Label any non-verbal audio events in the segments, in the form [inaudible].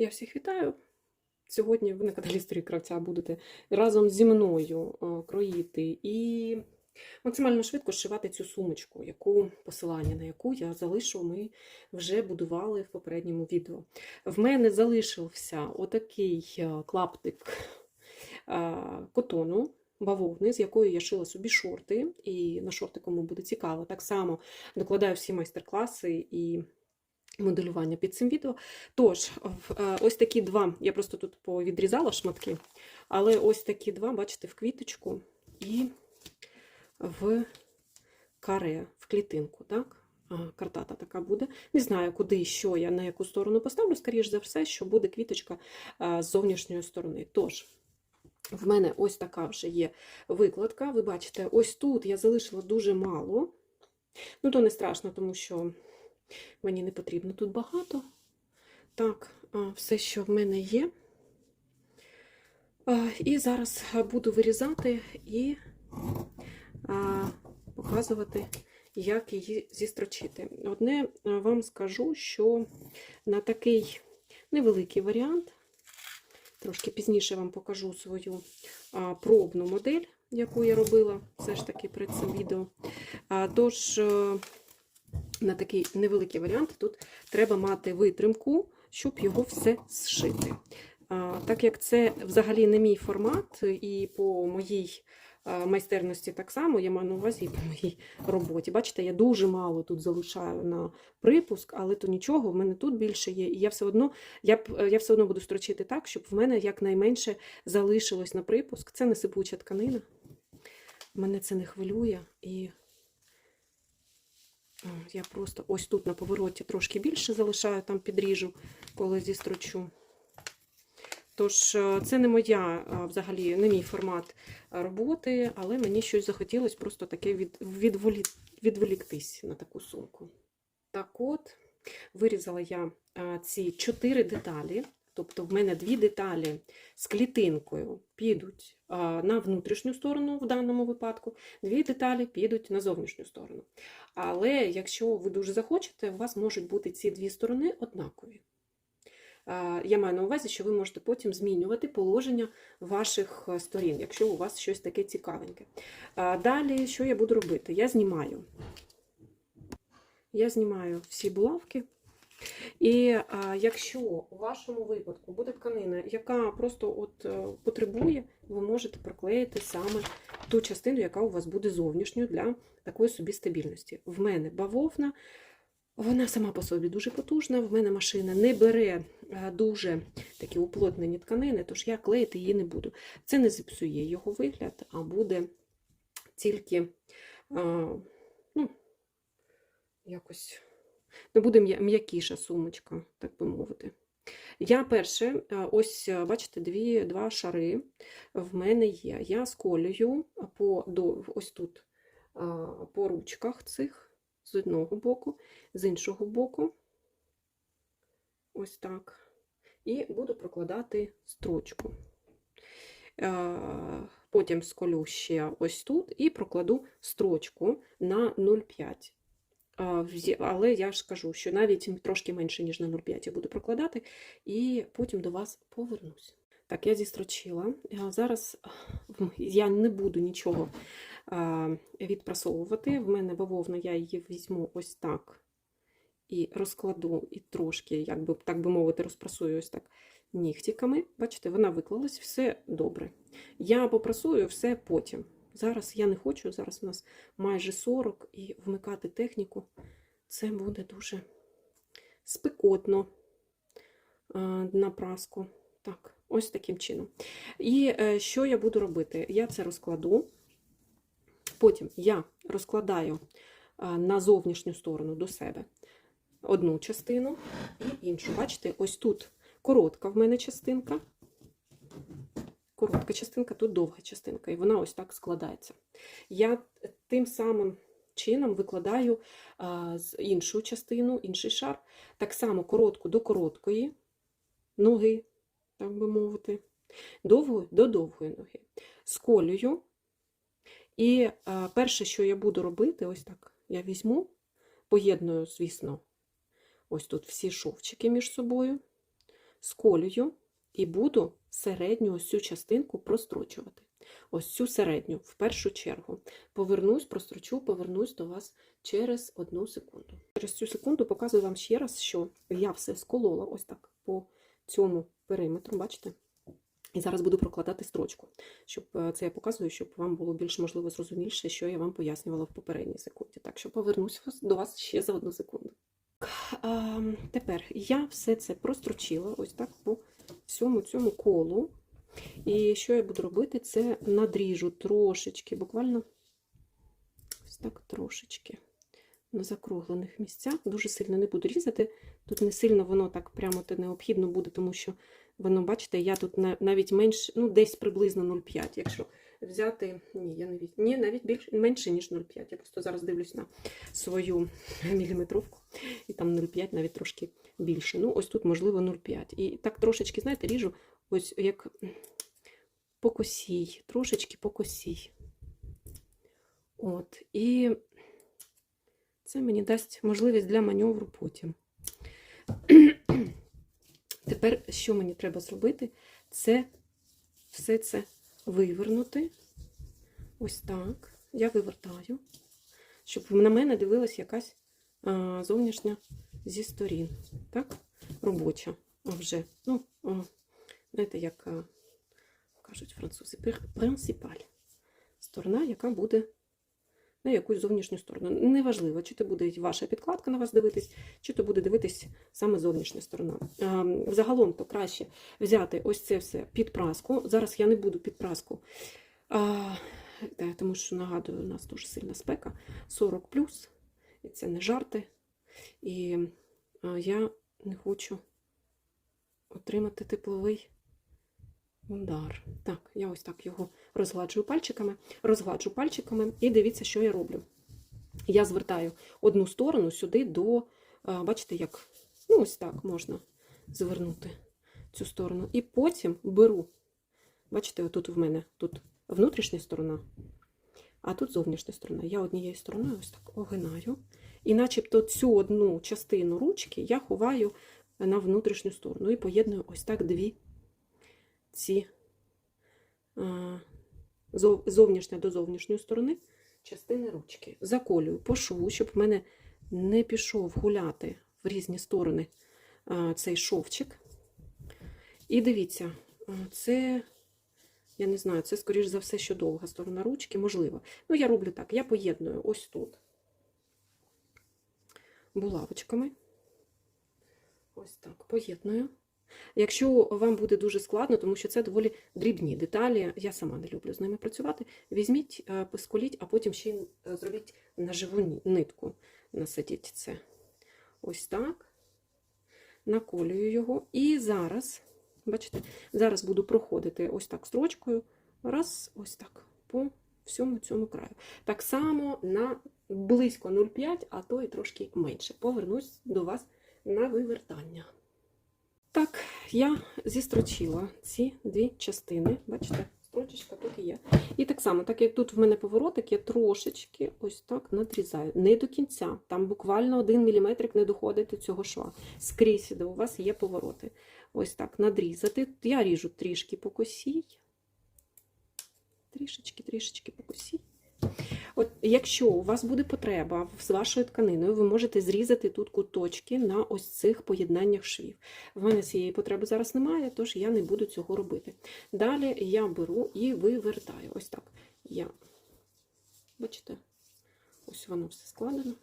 Я всіх вітаю. Сьогодні ви на каналі Історії Кравця будете разом зі мною е, кроїти і максимально швидко зшивати цю сумочку, яку посилання на яку я залишу, ми вже будували в попередньому відео. В мене залишився отакий е, клаптик е, котону. Бавовни, з якою я шила собі шорти, і на шорти, кому буде цікаво. Так само докладаю всі майстер-класи і моделювання під цим відео. Тож, е, ось такі два, я просто тут повідрізала шматки, але ось такі два, бачите, в квіточку і в каре, в клітинку, так? Картата така буде. Не знаю, куди, що я на яку сторону поставлю, скоріш за все, що буде квіточка з зовнішньої сторони. Тож, в мене ось така вже є викладка. Ви бачите, ось тут я залишила дуже мало. Ну, то не страшно, тому що мені не потрібно тут багато. Так, все, що в мене є. І зараз буду вирізати і показувати, як її зістрочити. Одне вам скажу, що на такий невеликий варіант, трошки пізніше вам покажу свою пробну модель, яку я робила все ж таки перед цим відео. Тож, е, на такий невеликий варіант тут треба мати витримку, щоб його все зшити. Так як це взагалі не мій формат, і по моїй майстерності так само, я маю на увазі і по моїй роботі. Бачите, я дуже мало тут залишаю на припуск, але то нічого, в мене тут більше є. І я все одно, я, я все одно буду строчити так, щоб в мене якнайменше залишилось на припуск. Це не сипуча тканина. Мене це не хвилює. І Я просто ось тут на повороті трошки більше залишаю, там підріжу, коли зістрочу. Тож, е, це не моя, е, взагалі, не мій формат е, роботи, але мені щось захотілося просто таке від, відволі, відволіктись на таку сумку. Так от, вирізала я ці чотири деталі. Тобто в мене дві деталі з клітинкою підуть на внутрішню сторону в даному випадку, дві деталі підуть на зовнішню сторону. Але якщо ви дуже захочете, у вас можуть бути ці дві сторони однакові. Я маю на увазі, що ви можете потім змінювати положення ваших е, сторін, якщо у вас щось таке цікавеньке. Далі, що я буду робити? Я знімаю. Я знімаю всі булавки. І а, якщо у вашому випадку буде тканина, яка просто от е, потребує, ви можете проклеїти саме ту частину, яка у вас буде зовнішньою для такої собі стабільності. В мене бавовна, вона сама по собі дуже потужна. В мене машина не бере е, дуже такі уплотнені тканини, тож я клеїти її не буду. Це не зіпсує його вигляд, а буде тільки а, ну, якось ну, буде м'якіша сумочка, так би мовити. Я перше, ось бачите, дві, два шари в мене є. Я сколюю по, до, ось тут по ручках цих з одного боку, з іншого боку. Ось так. І буду прокладати строчку. Е, Потім сколю ще ось тут і прокладу строчку на 0,5. Але я ж кажу, що навіть трошки менше, ніж на 0,5 я буду прокладати, і потім до вас повернусь. Так, я зістрочила. Зараз я не буду нічого відпрасовувати. В мене бавовна, я її візьму ось так і розкладу, і трошки, як би, так би мовити, розпрасую ось так нігтиками. Бачите, вона виклалась, все добре. Я попрасую все потім. Зараз я не хочу, зараз у нас майже 40, і вмикати техніку це буде дуже спекотно на праску. Так, ось таким чином. І е, що я буду робити? Я це розкладу. Потім я розкладаю на зовнішню сторону до себе одну частину і іншу. Бачите, ось тут коротка в мене частинка. Коротка частинка, тут довга частинка, і вона ось так складається. Я тим самим чином викладаю з іншу частину, інший шар, так само коротку до короткої ноги, так би мовити, довгу до довгої ноги. Сколюю. І перше, що я буду робити, ось так я візьму, поєдную, звісно, ось тут всі шовчики між собою. сколюю і буду середню ось цю частинку прострочувати. Ось цю середню, в першу чергу. Повернусь, прострочу, повернусь до вас через одну секунду. Через цю секунду показую вам ще раз, що я все сколола ось так по цьому периметру, бачите? І зараз буду прокладати строчку, щоб е, це я показую, щоб вам було більш можливо зрозуміліше, що я вам пояснювала в попередній секунді. Так що повернусь до вас ще за одну секунду. Тепер я все це прострочила ось так по всьому цьому колу. І що я буду робити? Це надріжу трошечки, буквально ось так трошечки на закруглених місцях. Дуже сильно не буду різати. Тут не сильно воно так прямо те необхідно буде, тому що воно, бачите, я тут навіть менше, ну десь приблизно 0,5. Якщо взяти, ні, я навіть ні, навіть більше менше, ніж 0,5. Я просто зараз дивлюсь на свою міліметровку, і там 0,5, навіть трошки більше. Ну, ось тут, можливо, 0,5. І так трошечки, знаєте, ріжу, ось як по косій, трошечки по косій. От. І це мені дасть можливість для маневру потім. [clears throat] Тепер, що мені треба зробити? Це все це вивернути. Ось так. Я вивертаю, щоб на мене дивилась якась зовнішня зі сторін. Так? Робоча. Вже. Ну, знаєте, як кажуть французи, принципаль. Сторона, яка буде на якусь зовнішню сторону. Неважливо, чи то буде ваша підкладка на вас дивитись, чи то буде дивитись саме зовнішня сторона. Ем, Загалом то краще взяти ось це все під праску. Зараз я не буду під праску, тому що нагадую, у нас дуже сильна спека 40 і це не жарти. І я не хочу отримати тепловий удар. Так, я ось так його розгладжую пальчиками, розгладжу пальчиками, і дивіться, що я роблю. Я звертаю одну сторону сюди до, бачите, як ну, ось так можна звернути цю сторону. І потім беру, бачите, отут в мене тут внутрішня сторона, а тут зовнішня сторона. Я однією стороною ось так огинаю. І начебто цю одну частину ручки я ховаю на внутрішню сторону і поєдную ось так дві ці зовнішня до зовнішньої сторони частини ручки. Заколюю по шву, щоб в мене не пішов гуляти в різні сторони цей шовчик. І дивіться, це, я не знаю, це, скоріш за все, що довга сторона ручки, можливо. Ну, я роблю так: я поєдную ось тут булавочками. Ось так, поєдную. Якщо вам буде дуже складно, тому що це доволі дрібні деталі, я сама не люблю з ними працювати. Візьміть, е, посколіть, а потім ще й е, зробіть на живу ні- нитку. Насадіть це. Ось так. Наколюю його. І зараз, бачите, зараз буду проходити ось так строчкою. Раз, ось так, по всьому цьому краю. Так само на близько 0,5, а то і трошки менше. Повернусь до вас на вивертання. Так, я зістрочила ці дві частини. Бачите, строчечка тут і є. І так само, так як тут в мене поворотик, я трошечки ось так надрізаю. Не до кінця. Там буквально один міліметрик не доходить до цього шва. Скрізь, де у вас є повороти. Ось так надрізати. Я ріжу трішки по косій. Трішечки, трішечки по косій. От, якщо у вас буде потреба з вашою тканиною, ви можете зрізати тут куточки на ось цих поєднаннях швів. В мене цієї потреби зараз немає, тож я не буду цього робити. Далі я беру і вивертаю. Ось так. Я, бачите, ось воно все складено.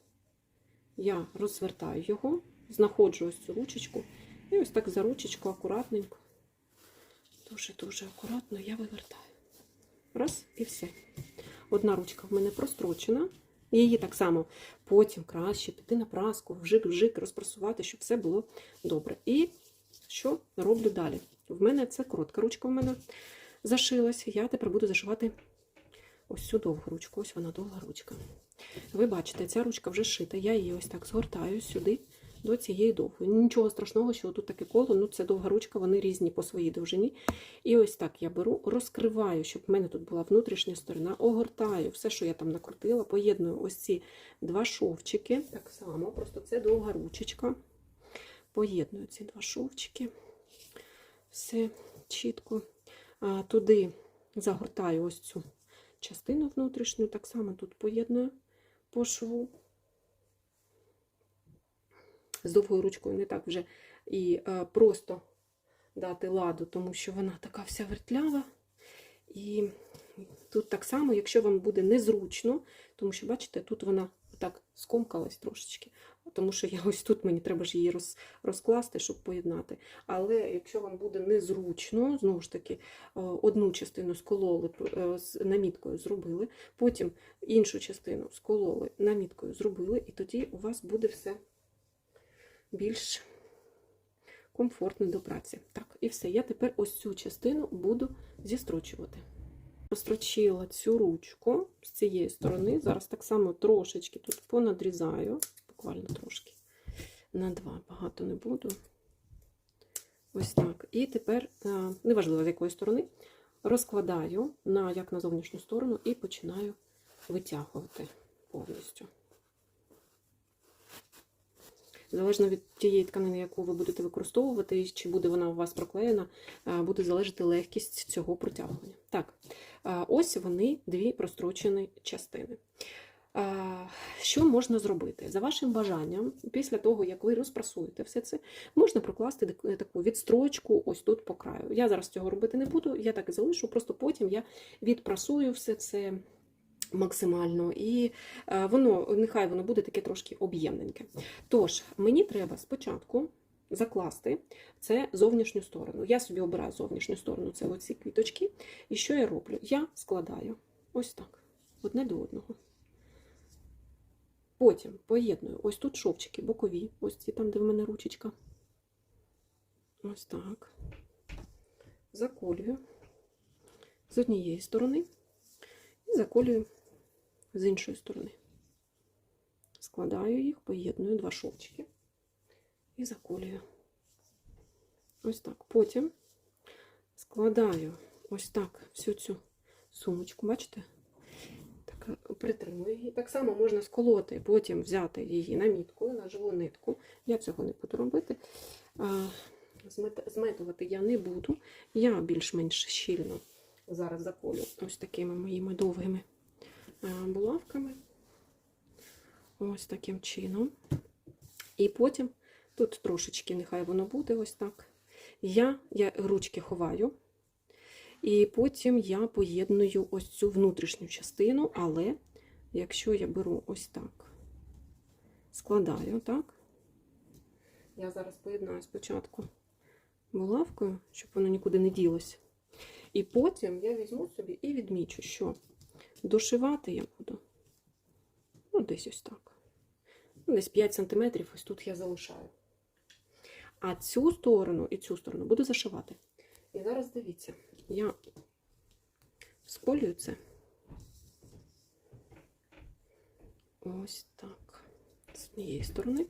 Я розвертаю його, знаходжу ось цю ручечку, і ось так за ручечку акуратненько, дуже-дуже акуратно я вивертаю. Раз і все. Одна ручка в мене прострочена. Її так само потім краще піти на праску, вжик-вжик, розпрасувати, щоб все було добре. І що роблю далі? В мене це коротка ручка в мене зашилась. Я тепер буду зашивати ось цю довгу ручку. Ось вона довга ручка. Ви бачите, ця ручка вже шита. Я її ось так згортаю сюди до цієї довгої. Нічого страшного, що тут таке коло, ну це довга ручка, вони різні по своїй довжині. І ось так я беру, розкриваю, щоб в мене тут була внутрішня сторона, огортаю все, що я там накрутила, поєдную ось ці два шовчики. Так само, просто це довга ручечка. Поєдную ці два шовчики. все чітко. А, туди загортаю ось цю частину внутрішню, так само тут поєдную по шву. З довгою ручкою не так вже і е, просто дати ладу, тому що вона така вся вертлява. І тут так само, якщо вам буде незручно, тому що, бачите, тут вона так скомкалась трошечки, тому що я ось тут мені треба ж її роз, розкласти, щоб поєднати. Але якщо вам буде незручно, знову ж таки, одну частину скололи, е, наміткою зробили, потім іншу частину скололи, наміткою зробили, і тоді у вас буде все більш комфортно до праці. Так, і все. Я тепер ось цю частину буду зістрочувати. Розстрочила цю ручку з цієї сторони. Зараз так само трошечки тут понадрізаю, буквально трошки на два, багато не буду. Ось так. І тепер, е, неважливо з якої сторони, розкладаю на як на зовнішню сторону і починаю витягувати повністю. Залежно від тієї тканини, яку ви будете використовувати, чи буде вона у вас проклеєна, е, буде залежати легкість цього протягування. Так, е, ось вони дві прострочені частини. Е, Що можна зробити? За вашим бажанням, після того, як ви розпрасуєте все це, можна прокласти таку відстрочку ось тут по краю. Я зараз цього робити не буду, я так і залишу, просто потім я відпрасую все це максимально, і е, воно, нехай воно буде таке трошки об'ємненьке. Тож, мені треба спочатку закласти це зовнішню сторону. Я собі обираю зовнішню сторону, це оці квіточки. І що я роблю? Я складаю ось так, одне до одного. Потім поєдную ось тут шовчики бокові, ось ці там, де в мене ручечка. Ось так. Заколюю з однієї сторони заколюю з іншої сторони. Складаю їх, поєдную два шовчики і заколюю. Ось так. Потім складаю ось так всю цю сумочку, бачите? Так, притримую її. Так само можна сколоти, потім взяти її наміткою на живу нитку. Я цього не буду робити. Змет- Зметувати я не буду. Я більш-менш щільно зараз заколю ось такими моїми довгими е, булавками. Ось таким чином. І потім, тут трошечки, нехай воно буде ось так. Я, я ручки ховаю. І потім я поєдную ось цю внутрішню частину, але якщо я беру ось так, складаю, так? Я зараз поєднаю спочатку булавкою, щоб воно нікуди не ділося. І потім я візьму собі і відмічу, що дошивати я буду ну, десь ось так. Ну, десь 5 см, ось тут я залишаю. А цю сторону і цю сторону буду зашивати. І зараз дивіться, я сколюю це. Ось так. З однієї сторони.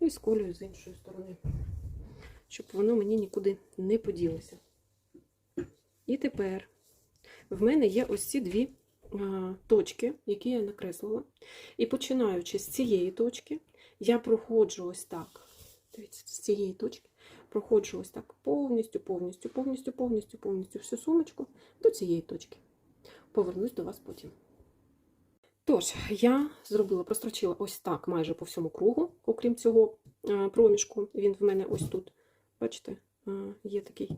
І сколюю з іншої сторони, щоб воно мені нікуди не поділося. І тепер в мене є ось ці дві точки, які я накреслила. І починаючи з цієї точки, я проходжу ось так. Дивіться, з цієї точки проходжу ось так повністю, повністю, повністю, повністю, повністю всю сумочку до цієї точки. Повернусь до вас потім. Тож, я зробила, прострочила ось так майже по всьому кругу, окрім цього проміжку. Він в мене ось тут. Бачите, є такий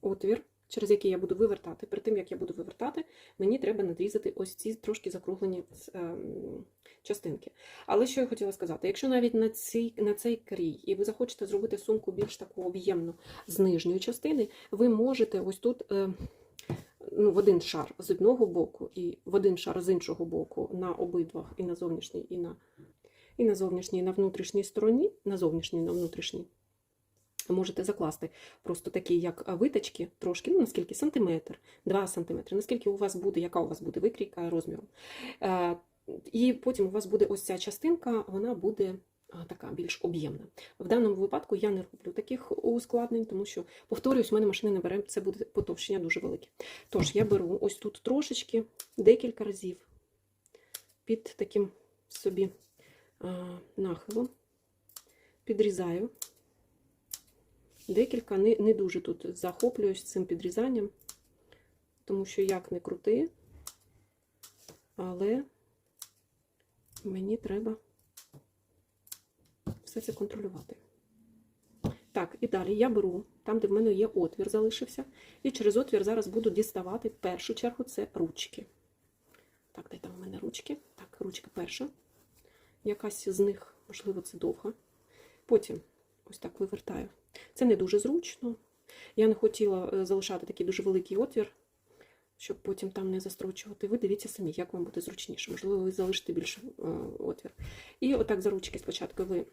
отвір, через який я буду вивертати. Перед тим, як я буду вивертати, мені треба надрізати ось ці трошки закруглені ем, частинки. Але що я хотіла сказати, якщо навіть на цей, на цей крій, і ви захочете зробити сумку більш таку об'ємну з нижньої частини, ви можете ось тут. Е, Ну, в один шар з одного боку і в один шар з іншого боку на обидвах, і на зовнішній, і на, і на зовнішній, і на внутрішній стороні, на зовнішній, і на внутрішній. Можете закласти просто такі, як виточки, трошки, ну наскільки сантиметр, 2 сантиметри, наскільки у вас буде, яка у вас буде викрійка розміром. Е, І потім у вас буде ось ця частинка, вона буде така більш об'ємна. В даному випадку я не роблю таких ускладнень, тому що, повторюсь, у мене машини не бере, це буде потовщення дуже велике. Тож я беру ось тут трошечки, декілька разів під таким собі нахилом, підрізаю. Декілька. Не, не дуже тут захоплююсь цим підрізанням, тому що як не крути, але мені треба все це контролювати. Так, і далі я беру там, де в мене є отвір, залишився, і через отвір зараз буду діставати в першу чергу це ручки. Так, де там у мене ручки? Так, ручка перша. Якась з них, можливо, це довга. Потім ось так вивертаю. Це не дуже зручно. Я не хотіла е, залишати такий дуже великий отвір, щоб потім там не застрочувати. Ви дивіться самі, як вам буде зручніше. Можливо, ви залишите більше е, отвір. І отак за ручки спочатку ви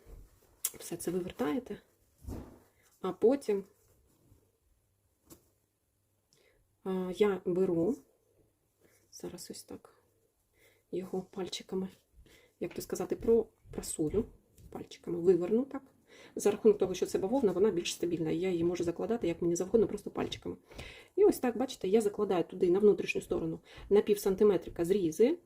все це вивертаєте, а потім е, я беру зараз ось так його пальчиками, як то сказати, пропрасую пальчиками, виверну так. За рахунок того, що це бавовна, вона більш стабільна. Я її можу закладати як мені завгодно, просто пальчиками. І ось так, бачите, я закладаю туди на внутрішню сторону на пів сантиметрика зрізи.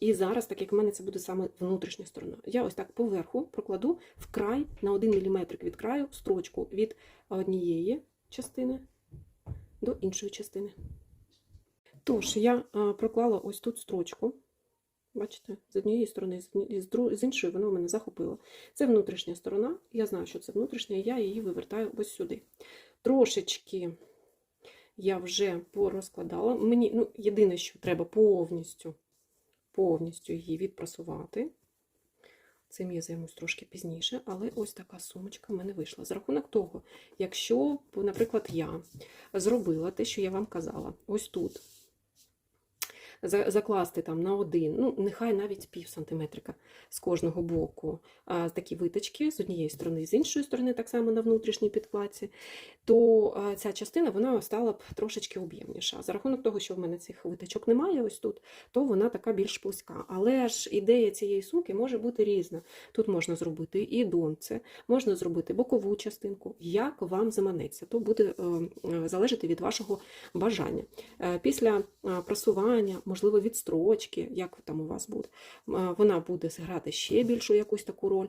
І зараз, так як в мене це буде саме внутрішня сторона, я ось так поверху прокладу в край на 1 мм від краю строчку від однієї частини до іншої частини. Тож, я проклала ось тут строчку. Бачите, з однієї сторони, з іншої воно мене захопило. Це внутрішня сторона. Я знаю, що це внутрішня, і я її вивертаю ось сюди. Трошечки я вже порозкладала. Мені ну, єдине, що треба повністю, повністю її відпрасувати. Цим я займусь трошки пізніше, але ось така сумочка в мене вийшла. За рахунок того, якщо, наприклад, я зробила те, що я вам казала, ось тут закласти там на один, ну нехай навіть пів сантиметрика з кожного боку, а, такі виточки з однієї сторони, з іншої сторони, так само на внутрішній підкладці, то а, ця частина вона стала б трошечки об'ємніша. За рахунок того, що в мене цих виточок немає ось тут, то вона така більш плоска. Але ж ідея цієї сумки може бути різна. Тут можна зробити і донце, можна зробити бокову частинку, як вам заманеться, то буде е, е, залежати від вашого бажання. Е, Після прасування, можливо, від строчки, як там у вас буде, вона буде грати ще більшу якусь таку роль.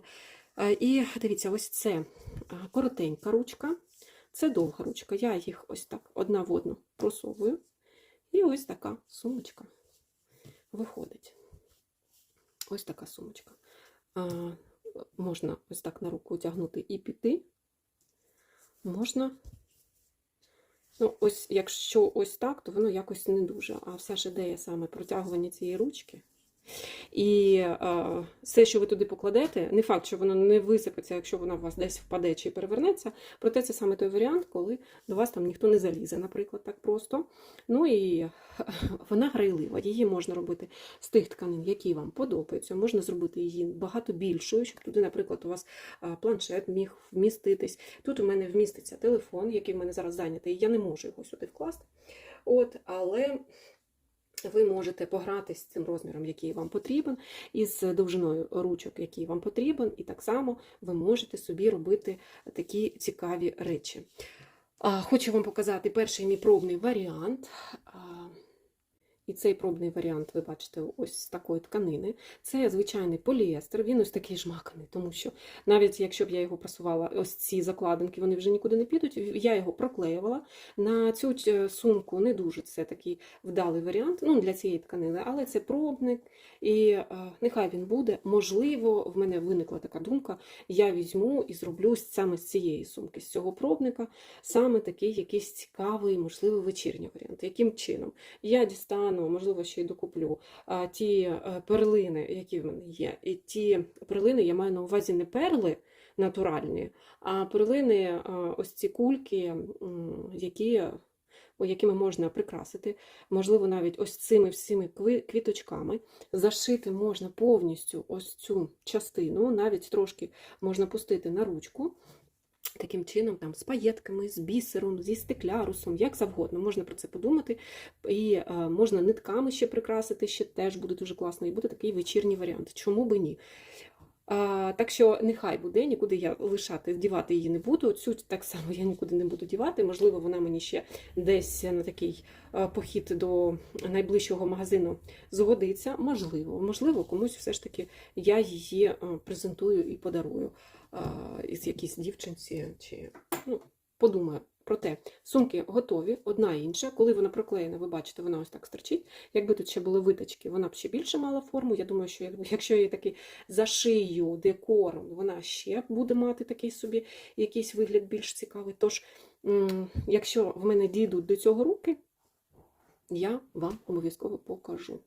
І дивіться, ось це коротенька ручка, це довга ручка. Я їх ось так одна в одну просовую. І ось така сумочка виходить. Ось така сумочка. Можна ось так на руку одягнути і піти. Можна. Ну, ось, якщо ось так, то воно якось не дуже. А вся ж ідея саме протягування цієї ручки. І е, все, що ви туди покладете, не факт, що воно не висипеться, якщо воно у вас десь впаде чи перевернеться. Проте це саме той варіант, коли до вас там ніхто не залізе, наприклад, так просто. Ну і [laughs] вона грайлива. Її можна робити з тих тканин, які вам подобаються. Можна зробити її багато більшою, щоб туди, наприклад, у вас планшет міг вміститись. Тут у мене вміститься телефон, який в мене зараз зайнятий. Я не можу його сюди вкласти. От, але ви можете погратися з цим розміром, який вам потрібен, із довжиною ручок, який вам потрібен, і так само ви можете собі робити такі цікаві речі. Хочу вам показати перший мій пробний варіант. І цей пробний варіант, ви бачите, ось з такої тканини. Це звичайний поліестер, він ось такий жмаканий, тому що навіть якщо б я його прасувала, ось ці закладинки, вони вже нікуди не підуть. Я його проклеювала. На цю е, сумку не дуже це такий вдалий варіант ну, для цієї тканини, але це пробник, і е, нехай він буде. Можливо, в мене виникла така думка, я візьму і зроблю саме з цієї сумки, з цього пробника, саме такий якийсь цікавий, можливо, вечірній варіант. Яким чином? Я дістану, можливо, ще й докуплю ті е, перлини, які в мене є. І ті перлини я маю на увазі не перли натуральні, а перлини, ось ці кульки, які. Якими можна прикрасити, можливо, навіть ось цими всіми квіточками. Зашити можна повністю ось цю частину, навіть трошки можна пустити на ручку. Таким чином, там, з паєтками, з бісером, зі стеклярусом, як завгодно, можна про це подумати. І е, можна нитками ще прикрасити, ще теж буде дуже класно, і буде такий вечірній варіант. Чому би ні? А, так що нехай буде, нікуди я лишати, дівати її не буду. Цю так само я нікуди не буду дівати. Можливо, вона мені ще десь на такий е, похід до найближчого магазину згодиться. Можливо, можливо, комусь все ж таки я її е, презентую і подарую. Із якійсь дівчинці, чи ну, подумаю. Проте сумки готові, одна інша. Коли вона проклеєна, ви бачите, вона ось так стерчить. Якби тут ще були виточки, вона б ще більше мала форму. Я думаю, що якщо я її таки зашию декором, вона ще буде мати такий собі якийсь вигляд більш цікавий. Тож, якщо в мене дійдуть до цього руки, я вам обов'язково покажу.